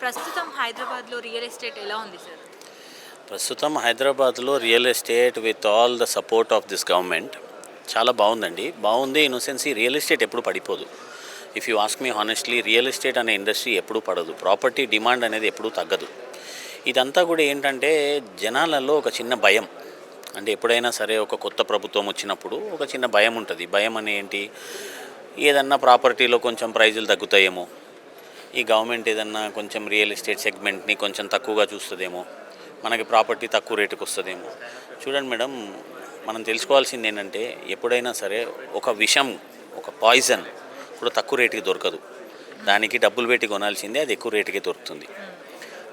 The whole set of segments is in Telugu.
ప్రస్తుతం హైదరాబాద్లో రియల్ ఎస్టేట్ ఎలా ఉంది సార్? ప్రస్తుతం హైదరాబాద్లో real estate with all the support of this government చాలా బాగుందండి. బాగుంది ఇన్ సెన్స్ ఈ రియల్ ఎస్టేట్ ఎప్పుడు పడిపోదు. If you ask me honestly real estate అనే ఇండస్ట్రీ ఎప్పుడూ పడదు. ప్రాపర్టీ డిమాండ్ అనేది ఎప్పుడూ తగ్గదు. ఇదంతా కూడా ఏంటంటే జనాలలో ఒక చిన్న భయం. అంటే ఎప్పుడైనా సరే ఒక కొత్త ప్రభుత్వం వచ్చినప్పుడు ఒక చిన్న భయం ఉంటుంది. భయం అనే ఏంటి? ఏదన్నా ప్రాపర్టీలో కొంచెం ప్రైజులు తగ్గుతాయేమో. ఈ గవర్నమెంట్ ఏదన్నా కొంచెం రియల్ ఎస్టేట్ సెగ్మెంట్ని కొంచెం తక్కువగా చూస్తుందేమో మనకి ప్రాపర్టీ తక్కువ రేటుకి వస్తుందేమో. చూడండి మేడం మనం తెలుసుకోవాల్సింది ఏంటంటే ఎప్పుడైనా సరే ఒక విషం ఒక పాయిజన్ కూడా తక్కువ రేటుకి దొరకదు. దానికి డబ్బులు పెట్టి కొనాల్సిందే అది ఎక్కువ రేటుకి దొరుకుతుంది.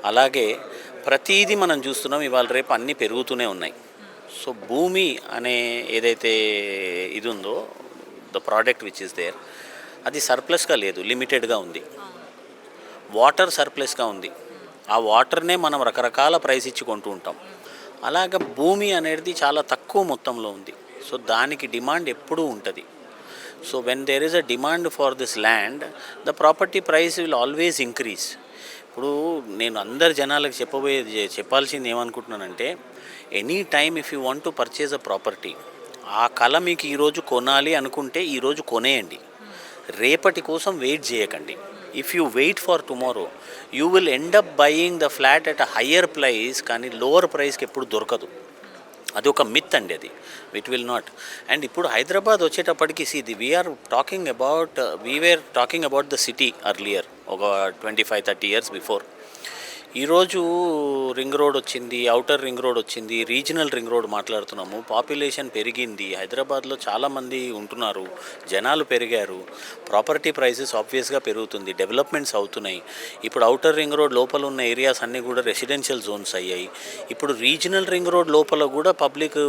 అలాగే ప్రతీది మనం చూస్తున్నాం ఇవాళ రేపు అన్నీ పెరుగుతూనే ఉన్నాయి. సో భూమి అనే ఏదైతే ఇది ఉందో the product which is there అది సర్ప్లస్గా లేదు లిమిటెడ్గా ఉంది. వాటర్ సర్ప్లస్గా ఉంది. ఆ వాటర్నే మనం రకరకాల ప్రైస్ ఇచ్చి కొంటూ ఉంటాం. అలాగ భూమి అనేది చాలా తక్కువ మొత్తంలో ఉంది. సో దానికి డిమాండ్ ఎప్పుడూ ఉంటుంది. So when there is a demand for this land the property price will always increase ఇప్పుడు నేను అందరి జనాలకు చెప్పబోయేది చెప్పాల్సింది ఏమనుకుంటున్నానంటే any time if you want to purchase a property ఆ కళ మీకు ఈరోజు కొనాలి అనుకుంటే ఈరోజు కొనేయండి. రేపటి కోసం వెయిట్ చేయకండి. If you wait for tomorrow you will end up buying the flat at a higher price కానీ లోవర్ ప్రైస్కి ఎప్పుడు దొరకదు. అది ఒక మిత్ అండి అది. ఇట్ విల్ నాట్ అండ్ ఇప్పుడు హైదరాబాద్ వచ్చేటప్పటికి ఇది we're talking about we're talking about the city earlier ఒక twenty five thirty years before ఈరోజు రింగ్ రోడ్ వచ్చింది అవుటర్ రింగ్ రోడ్ వచ్చింది రీజనల్ రింగ్ రోడ్ మాట్లాడుతున్నాము. పాపులేషన్ పెరిగింది. హైదరాబాద్లో చాలామంది ఉంటున్నారు. జనాలు పెరిగారు. ప్రాపర్టీ ప్రైసెస్ ఆబ్వియస్గా పెరుగుతుంది. డెవలప్మెంట్స్ అవుతున్నాయి. ఇప్పుడు అవుటర్ రింగ్ రోడ్ లోపల ఉన్న ఏరియాస్ అన్నీ కూడా రెసిడెన్షియల్ జోన్స్ అయ్యాయి. ఇప్పుడు రీజనల్ రింగ్ రోడ్ లోపల కూడా పబ్లిక్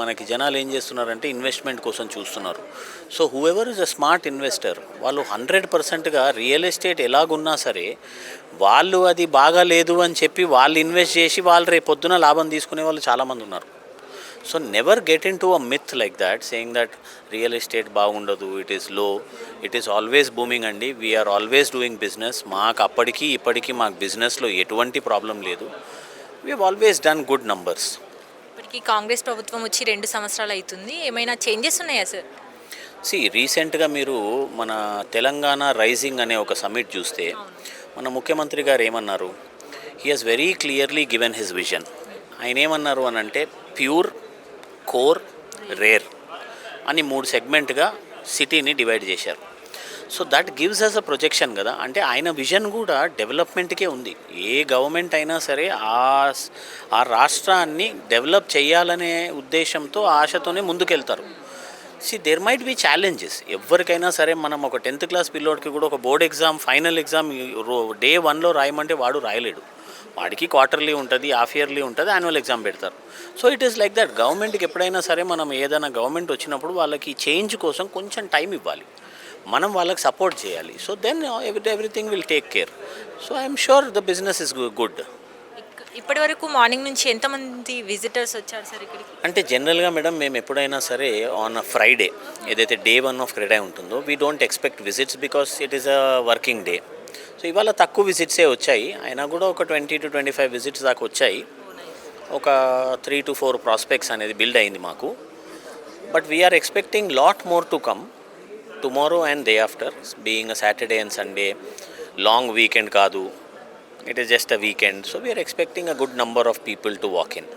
మనకి జనాలు ఏం చేస్తున్నారంటే ఇన్వెస్ట్మెంట్ కోసం చూస్తున్నారు. So whoever is a smart investor వాళ్ళు హండ్రెడ్ పర్సెంట్గా రియల్ ఎస్టేట్ ఎలాగున్నా సరే వాళ్ళు అది బాగా లేదు అని చెప్పి వాళ్ళు ఇన్వెస్ట్ చేసి వాళ్ళు రేపు పొద్దున లాభం తీసుకునే వాళ్ళు చాలామంది ఉన్నారు. So never get in to a myth like that saying that real estate బాగుండదు it ఈస్లో it is always booming అండి. వీఆర్ ఆల్వేస్ డూయింగ్ బిజినెస్ మాకు అప్పటికి ఇప్పటికీ మాకు బిజినెస్లో ఎటువంటి ప్రాబ్లం లేదు. We always done good numbers ఇప్పటికీ కాంగ్రెస్ ప్రభుత్వం వచ్చి రెండు సంవత్సరాలు అవుతుంది. ఏమైనా చేంజెస్ ఉన్నాయా సార్ సి రీసెంట్గా మీరు మన తెలంగాణ రైజింగ్ అనే ఒక సమిట్ చూస్తే మన ముఖ్యమంత్రి గారు ఏమన్నారు? He has very clearly given his vision ఆయన ఏమన్నారు అని అంటే ప్యూర్ కోర్ రేర్ అని మూడు సెగ్మెంట్గా సిటీని డివైడ్ చేశారు. So that gives us a projection కదా. అంటే ఆయన విజన్ కూడా డెవలప్మెంట్కే ఉంది. ఏ గవర్నమెంట్ అయినా సరే ఆ ఆ రాష్ట్రాన్ని డెవలప్ చేయాలనే ఉద్దేశంతో ఆశతోనే ముందుకెళ్తారు. See there might be challenges ఎవరికైనా సరే మనం ఒక టెన్త్ క్లాస్ పిల్లోడికి కూడా ఒక board exam final exam day వన్లో రాయమంటే వాడు రాయలేడు. వాడికి క్వార్టర్లీ ఉంటుంది హాఫ్ ఇయర్లీ ఉంటుంది యాన్యువల్ ఎగ్జామ్ పెడతారు. So it is like that గవర్నమెంట్కి ఎప్పుడైనా సరే మనం ఏదైనా గవర్నమెంట్ వచ్చినప్పుడు వాళ్ళకి చేంజ్ కోసం కొంచెం టైం ఇవ్వాలి. మనం వాళ్ళకి సపోర్ట్ చేయాలి. So then everything will take care so I'm sure the business is good ఇప్పటి వరకు మార్నింగ్ నుంచి ఎంతమంది విజిటర్స్ వచ్చారు సార్ ఇక్కడికి? అంటే జనరల్గా మేడం మేము ఎప్పుడైనా సరే ఆన్ అ ఫ్రైడే ఏదైతే డే వన్ ఆఫ్ క్రెడా ఉంటుందో we don't expect visits because it is a working day so ఇవాళ తక్కువ విజిట్సే వచ్చాయి. అయినా కూడా ఒక twenty to twenty five visits దాకా వచ్చాయి. ఒక త్రీ టు ఫోర్ ప్రాస్పెక్ట్స్ అనేది బిల్డ్ అయింది మాకు. But we're expecting lot more to come tomorrow and day after being a Saturday and Sunday long weekend కాదు. It is just a weekend so we're expecting a good number of people to walk in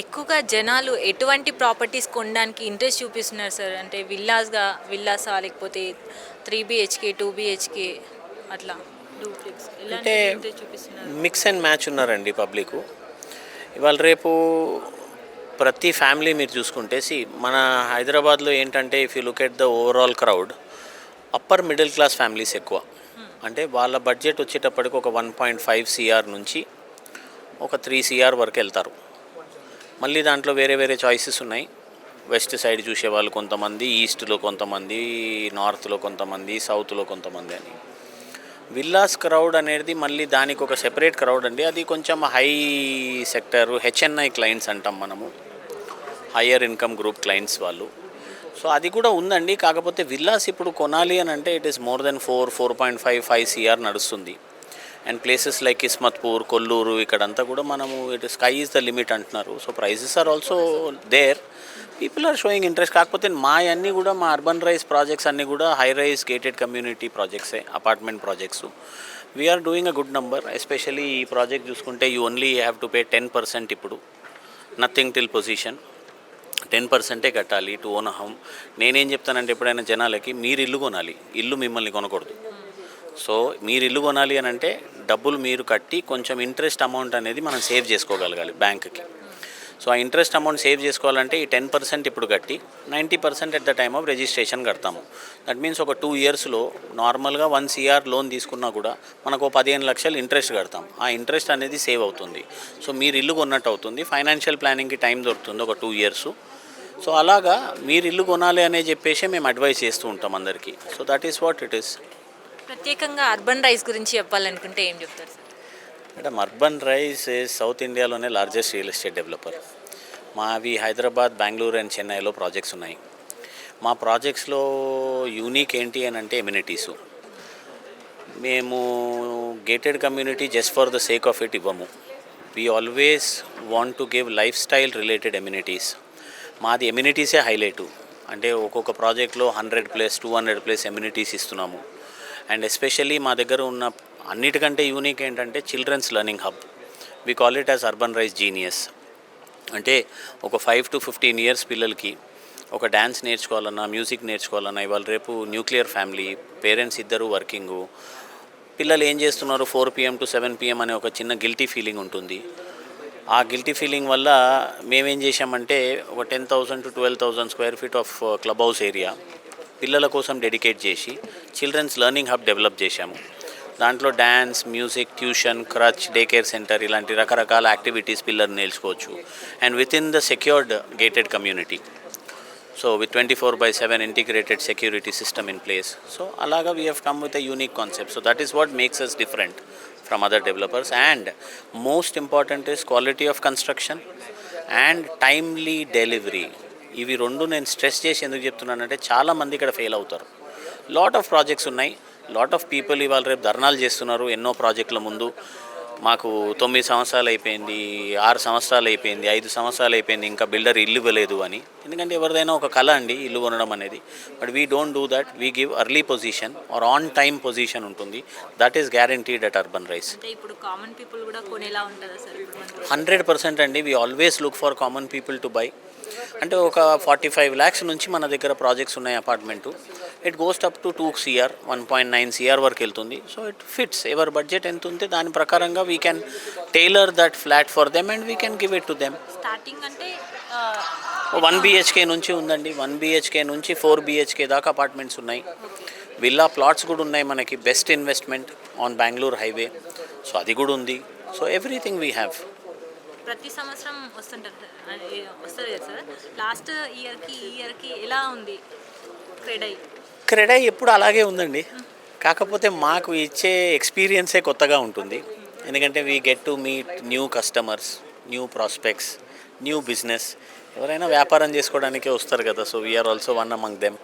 ఎక్కువగా జనాలు ఎటువంటి ప్రాపర్టీస్ కొనడానికి ఇంట్రెస్ట్ చూపిస్తున్నారు సార్? అంటే విల్లాస్గా విల్లాసా లేకపోతే త్రీ బిహెచ్కే టూ బిహెచ్కే అట్లా డూప్లెక్స్? అంటే మిక్స్ అండ్ మ్యాచ్ ఉన్నారండి పబ్లిక్. ఇవాళ రేపు ప్రతి ఫ్యామిలీ మీరు చూసుకుంటే సి మన హైదరాబాద్లో ఏంటంటే if you look at the overall crowd upper middle class families ఎక్కువ. అంటే వాళ్ళ బడ్జెట్ వచ్చేటప్పటికి ఒక వన్ పాయింట్ ఫైవ్ సిఆర్ నుంచి ఒక త్రీ సిఆర్ వరకు వెళ్తారు. మళ్ళీ దాంట్లో వేరే వేరే చాయిసెస్ ఉన్నాయి. వెస్ట్ సైడ్ చూసే వాళ్ళు కొంతమంది ఈస్ట్లో కొంతమంది నార్త్లో కొంతమంది సౌత్లో కొంతమంది అని. విల్లాస్ క్రౌడ్ అనేది మళ్ళీ దానికి ఒక సెపరేట్ క్రౌడ్ అండి. అది కొంచెం హై సెక్టర్ హెచ్ఎన్ఐ క్లయింట్స్ అంటాం మనము. హయ్యర్ ఇన్కమ్ గ్రూప్ క్లయింట్స్ వాళ్ళు. సో అది కూడా ఉందండి. కాకపోతే విల్లాస్ ఇప్పుడు కొనాలి అని అంటే it is more than four four point five five CR నడుస్తుంది. And places like Kismatpur Kolluru ఇక్కడంతా కూడా మనము it sky is the limit అంటున్నారు. So prices are also there people are showing interest కాకపోతే మా అన్నీ కూడా మా అర్బన్ రైజ్ ప్రాజెక్ట్స్ అన్నీ కూడా high rise gated community ప్రాజెక్ట్సే apartment projects we're doing a good number especially ఈ ప్రాజెక్ట్ చూసుకుంటే you only have to pay ten percent ఇప్పుడు. నథింగ్ టిల్ పొజిషన్ టెన్ పర్సెంటే కట్టాలి టు ఓన్ హోమ్ నేనేం చెప్తానంటే ఎప్పుడైనా జనాలకి మీరు ఇల్లు కొనాలి. ఇల్లు మిమ్మల్ని కొనకూడదు. సో మీరు ఇల్లు కొనాలి అని అంటే డబ్బులు మీరు కట్టి కొంచెం ఇంట్రెస్ట్ అమౌంట్ అనేది మనం సేవ్ చేసుకోగలగాలి బ్యాంక్కి. సో ఆ ఇంట్రెస్ట్ అమౌంట్ సేవ్ చేసుకోవాలంటే ఈ టెన్ పర్సెంట్ ఇప్పుడు కట్టి ninety percent at the time of registration కడతాము. దట్ మీన్స్ ఒక టూ ఇయర్స్లో నార్మల్గా వన్ సిఆర్ లోన్ తీసుకున్నా కూడా మనకు పదిహేను లక్షలు ఇంట్రెస్ట్ కడతాం. ఆ ఇంట్రెస్ట్ అనేది సేవ్ అవుతుంది. సో మీరు ఇల్లు కొన్నట్టు అవుతుంది. ఫైనాన్షియల్ ప్లానింగ్కి టైం దొరుకుతుంది ఒక టూ ఇయర్స్. సో అలాగా మీరు ఇల్లు కొనాలి అనే చెప్పేసి మేము అడ్వైస్ చేస్తూ ఉంటాం అందరికీ. So that is what it is. ప్రత్యేకంగా అర్బన్ రైస్ గురించి చెప్పాలనుకుంటే ఏం చెప్తారు sir? Madam Urban Rise South ఇండియాలోనే లార్జెస్ట్ రియల్ ఎస్టేట్ డెవలపర్ మావి హైదరాబాద్ బెంగళూరు అండ్ చెన్నైలో ప్రాజెక్ట్స్ ఉన్నాయి. మా ప్రాజెక్ట్స్లో యూనిక్ ఏంటి అని అంటే ఎమ్యూనిటీసు మేము gated community just for the sake of it ఇవ్వము. We always want to give life style related amenities మాది ఎమ్యూనిటీసే హైలైటు అంటే ఒక్కొక్క ప్రాజెక్ట్లో hundred plus two hundred plus amenities ఇస్తున్నాము. అండ్ ఎస్పెషల్లీ మా దగ్గర ఉన్న అన్నిటికంటే యూనిక్ ఏంటంటే children's learning hub. We call it as Urban Rise genius అంటే ఒక ఫైవ్ టు ఫిఫ్టీన్ ఇయర్స్ పిల్లలకి ఒక డ్యాన్స్ నేర్చుకోవాలన్నా మ్యూజిక్ నేర్చుకోవాలన్నా ఇవాళ రేపు న్యూక్లియర్ ఫ్యామిలీ పేరెంట్స్ ఇద్దరు వర్కింగు పిల్లలు ఏం చేస్తున్నారు? Four PM to seven PM అనే ఒక చిన్న గిల్టీ ఫీలింగ్ ఉంటుంది. ఆ గిల్టీ ఫీలింగ్ వల్ల మేమేం చేశామంటే ఒక ten thousand to twelve thousand square feet of club house area పిల్లల కోసం డెడికేట్ చేసి చిల్డ్రన్స్ లెర్నింగ్ హబ్ డెవలప్ చేశాము. దాంట్లో dance music tuition creche day care centre ఇలాంటి రకరకాల యాక్టివిటీస్ పిల్లలు నేర్చుకోవచ్చు. And with in the secured gated community. So with twenty four by seven integrated security system in place. So అలాగా we have come with a unique concept so that is what makes us different from other developers and most important is quality of construction and timely delivery ఇవి రెండు నేను స్ట్రెస్ చేసి ఎందుకు చెప్తున్నానంటే చాలామంది ఇక్కడ ఫెయిల్ అవుతారు. లాట్ ఆఫ్ ప్రాజెక్ట్స్ ఉన్నాయి. లాట్ ఆఫ్ పీపుల్ ఇవాళ రేపు ధర్నాలు చేస్తున్నారు. ఎన్నో ప్రాజెక్టుల ముందు. మాకు తొమ్మిది సంవత్సరాలు అయిపోయింది ఆరు సంవత్సరాలు అయిపోయింది ఐదు సంవత్సరాలు అయిపోయింది ఇంకా బిల్డర్ ఇల్లు ఇవ్వలేదు అని. ఎందుకంటే ఎవరిదైనా ఒక కళ అండి ఇల్లు కొనడం అనేది. But we don't do that we give early possession or on time possession ఉంటుంది. That is guaranteed at Urbanrise ఇప్పుడు కామన్ పీపుల్ కూడా కొనేలా ఉంటుందా సార్ హండ్రెడ్ పర్సెంట్ అండి. We always look for common people to buy అంటే ఒక ఫార్టీ ఫైవ్ ల్యాక్స్ నుంచి మన దగ్గర ప్రాజెక్ట్స్ ఉన్నాయి apartment it goes up to two CR one point nine CR వరకు వెళ్తుంది. So it fits every budget ఎంత ఉంటే దాని ప్రకారంగా we can tailor that flat for them and we can give it to them starting అంటే వన్ బిహెచ్కే నుంచి ఉందండి. వన్ బిహెచ్కే నుంచి ఫోర్ బిహెచ్కే దాకా అపార్ట్మెంట్స్ ఉన్నాయి. విల్లా ప్లాట్స్ కూడా ఉన్నాయి మనకి. Best investment on Bengaluru highway so అది కూడా ఉంది. సో ఎవ్రీథింగ్ వీ హ్యావ్ ప్రతి సంవత్సరం వస్తుంటారు. వస్తుంది కదా సార్? లాస్ట్ ఇయర్కి ఈ ఇయర్కి ఎలా ఉంది క్రెడై? క్రెడై ఎప్పుడు అలాగే ఉందండి. కాకపోతే మాకు ఇచ్చే ఎక్స్పీరియన్సే కొత్తగా ఉంటుంది. ఎందుకంటే we get to meet new customers new prospects new business ఎవరైనా వ్యాపారం చేసుకోవడానికే వస్తారు కదా so we're also one among them